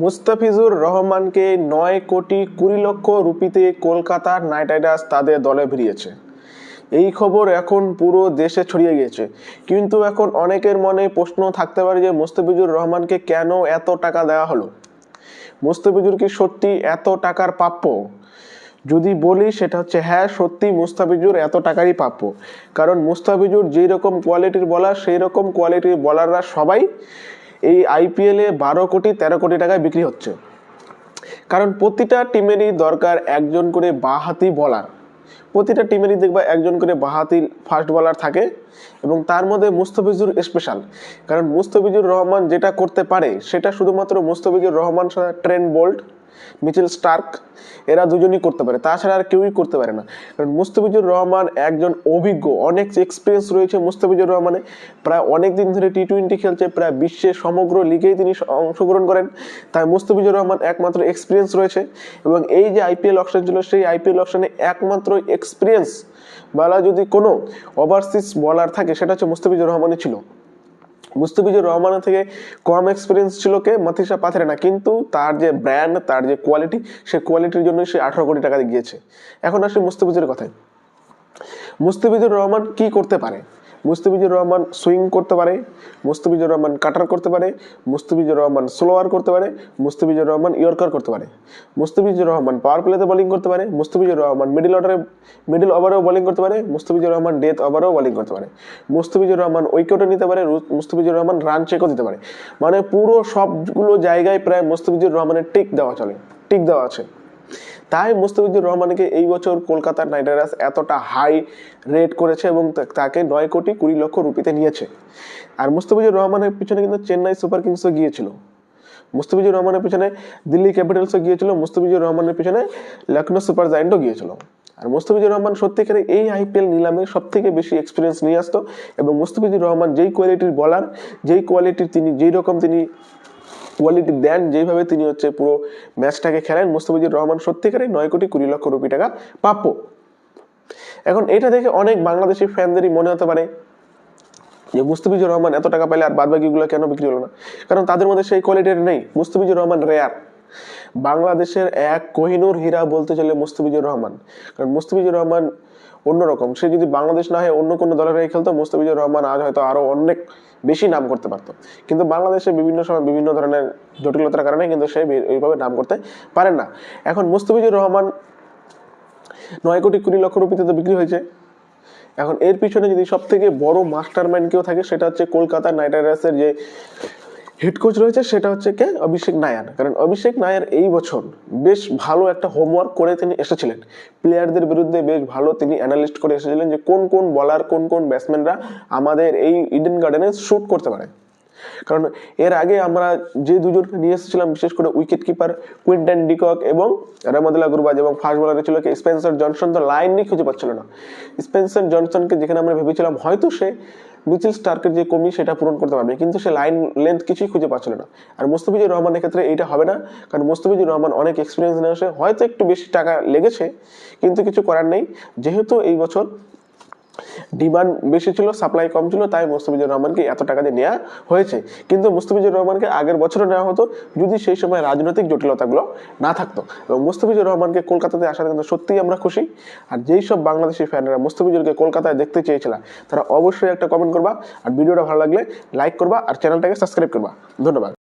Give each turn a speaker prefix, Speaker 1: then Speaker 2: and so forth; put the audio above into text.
Speaker 1: মুস্তাফিজুর রহমানকে নয় কোটি কুড়ি লক্ষ রুপিতে কলকাতার নাইট রাইডার্স তাদের দলে ভিড়িয়েছে। এই খবর এখন পুরো দেশে ছড়িয়ে গিয়েছে। কিন্তু এখন অনেকের মনে প্রশ্ন থাকতে পারে যে মুস্তাফিজুর রহমানকে কেন এত টাকা দেওয়া হলো? মুস্তাফিজুর কি সত্যি এত টাকার প্রাপ্য? যদি বলি, সেটা হচ্ছে হ্যাঁ সত্যি মুস্তাফিজুর এত টাকারই প্রাপ্য। কারণ মুস্তাফিজুর যেই রকম কোয়ালিটির বলার সেই রকম কোয়ালিটির বলাররা সবাই এই আইপিএলে বারো কোটি, তেরো কোটি টাকায় বিক্রি হচ্ছে। কারণ প্রতিটা টিমেরই দরকার একজন করে বাহাতি বলার প্রতিটা টিমেরই দেখবা একজন করে বাহাতি ফাস্ট বলার থাকে এবং তার মধ্যে মুস্তাফিজুর স্পেশাল কারণ মুস্তাফিজুর রহমান যেটা করতে পারে, সেটা শুধুমাত্র Mustafizur Rahman Trent Boult Mitchell Starc, এরা দুজনই করতে পারে। তাছাড়া আর কেউই করতে পারে না। কারণ মুস্তাফিজুর রহমান একজন অভিজ্ঞ, অনেক এক্সপিরিয়েন্স রয়েছে মুস্তাফিজুর রহমানে। প্রায় অনেক দিন ধরে টি টোয়েন্টি খেলছে, প্রায় বিশ্বের সমগ্র লিগেই তিনি অংশগ্রহণ করেন। তাই মুস্তাফিজুর রহমান একমাত্র এক্সপিরিয়েন্স রয়েছে এবং এই যে আইপিএল অপশন ছিল, সেই আইপিএল অপশনে একমাত্র এক্সপিরিয়েন্স বলা যদি কোনো ওভারসিজ বলার থাকে, সেটা হচ্ছে মুস্তাফিজুর রহমানই ছিল। মুস্তাফিজুর রহমানের থেকে কম এক্সপিরিয়েন্স ছিল কে? মাথিসা পাথরে না। কিন্তু তার যে ব্র্যান্ড তার যে কোয়ালিটি সে কোয়ালিটির জন্য সে আঠারো কোটি টাকা গিয়েছে। এখন আসি মুস্তাফিজুর কথায়। মুস্তাফিজুর রহমান কি করতে পারে? মুস্তাফিজুর রহমান সুইং করতে পারে, মুস্তাফিজুর রহমান কাটার করতে পারে, মুস্তাফিজুর রহমান স্লোয়ার করতে পারে, মুস্তাফিজুর রহমান ইয়র্কার করতে পারে। মুস্তাফিজুর রহমান পাওয়ার প্লেতে বোলিং করতে পারে, মুস্তাফিজুর রহমান মিডিল অর্ডারে মিডিল ওভারেও বোলিং করতে পারে, মুস্তাফিজুর রহমান ডেথ ওভারেও বোলিং করতে পারে। মুস্তাফিজুর রহমান উইকেটও নিতে পারে মুস্তাফিজুর রহমান রান চেকও দিতে পারে। মানে পুরো সবগুলো জায়গায় প্রায় মুস্তাফিজুর রহমানের টিক দেওয়া চলে টিক দেওয়া আছে। তাই মুস্তাফিজুর রহমানকে এই বছর কলকাতার নাইট রাইডার্স এতটা হাই রেট করেছে এবং তাকে নয় কোটি কুড়ি লক্ষ রুপিতে নিয়েছে। আর মুস্তাফিজুর রহমানের পিছনে কিন্তু চেন্নাই সুপার কিংসও গিয়েছিল। মুস্তাফিজুর রহমানের পিছনে দিল্লি ক্যাপিটালসও গিয়েছিল, মুস্তাফিজুর রহমানের পিছনে লখনৌ সুপার জায়েন্টও গিয়েছিল। আর মুস্তাফিজুর রহমান সত্যিকারে এই আইপিএল নিলামে সব থেকে বেশি এক্সপিরিয়েন্স নিয়ে আসতো এবং মুস্তাফিজুর রহমান যেই কোয়ালিটির বলার যেই কোয়ালিটির তিনি যেই রকম তিনি কোয়ালিটি দেন যেভাবে তিনি হচ্ছে পুরো ম্যাচটাকে খেলেন, মুস্তাফিজুর রহমান সত্যিকারে নয় কোটি কুড়ি লক্ষ রুপি টাকা প্রাপ্য। এখন এটা দেখে অনেক বাংলাদেশি ফ্যানদেরই মনে হতে পারে যে মুস্তাফিজুর রহমান এত টাকা পাইলে আর বাদ বাকিগুলো কেন বিক্রি হলো না? কারণ তাদের মধ্যে সেই কোয়ালিটির নেই। মুস্তাফিজুর রহমান রেয়ার বাংলাদেশের এক কোহিনুর হীরা বলতে চলে মুস্তাফিজুর রহমান। কারণ মুস্তাফিজুর রহমান অন্যরকম। সে যদি বাংলাদেশ না হয়ে অন্য কোনো দলের হয়ে খেলতো, মুস্তাফিজুর রহমান আজ হয়তো আরও অনেক বেশি নাম করতে পারতো। কিন্তু বাংলাদেশে বিভিন্ন সময় বিভিন্ন ধরনের জটিলতার কারণে কিন্তু সে ওইভাবে নাম করতে পারেন না। এখন মুস্তাফিজুর রহমান নয় কোটি কুড়ি লক্ষ রুপিতে তো বিক্রি হয়েছে। এখন এর পিছনে যদি সব থেকে বড় মাস্টার মাইন্ড কেউ থাকে, সেটা হচ্ছে কলকাতা নাইট রাইডার্সের যে হেড কোচ রয়েছে, সেটা হচ্ছে কে? অভিষেক নায়ার। কারণ অভিষেক নায়ার এই বছর বেশ ভালো একটা হোমওয়ার্ক করে তিনি এসেছিলেন। প্লেয়ারদের বিরুদ্ধে বেশ ভালো তিনি অ্যানালিস্ট করে এসেছিলেন যে কোন কোন বলার কোন কোন ব্যাটসম্যানরা আমাদের এই ইডেন গার্ডেনে শ্যুট করতে পারে। কারণ এর আগে আমরা যে দুজনকে নিয়ে এসেছিলাম, বিশেষ করে উইকেট কিপার কুইন্টন ডিকক এবং রামাদুল্লাহ গুরবাজ এবং ফাস্ট বলারে ছিল স্পেন্সার জনসন তো লাইনই খুঁজে পাচ্ছিল না। স্পেন্সার জনসনকে যেখানে আমরা ভেবেছিলাম হয়তো সে মিচেল স্টার্কের যে কমি সেটা পূরণ করতে পারবে, কিন্তু সে লাইন লেন্থ কিছুই খুঁজে পাচ্ছিল না। আর মুস্তাফিজুর রহমানের ক্ষেত্রে এইটা হবে না, কারণ মুস্তাফিজুর রহমান অনেক এক্সপিরিয়েন্স নিয়ে আসে, হয়তো একটু বেশি টাকা লেগেছে, কিন্তু কিছু করার নেই। যেহেতু এই বছর ডিমান্ড বেশি ছিল সাপ্লাই কম ছিল, তাই মুস্তাফিজুর রহমানকে এত টাকা দিয়ে নেওয়া হয়েছে। কিন্তু মুস্তাফিজুর রহমানকে আগের বছরে নেওয়া হতো, যদি সেই সময় রাজনৈতিক জটিলতাগুলো না থাকতো। এবং মুস্তাফিজুর রহমানকে কলকাতাতে আসার কিন্তু সত্যিই আমরা খুশি। আর যেই সব বাংলাদেশি ফ্যানরা মুস্তাফিজুরকে কলকাতায় দেখতে চেয়েছিল, তারা অবশ্যই একটা কমেন্ট করবা। আর ভিডিওটা ভালো লাগলে লাইক করবা, আর চ্যানেলটাকে সাবস্ক্রাইব করবা। ধন্যবাদ।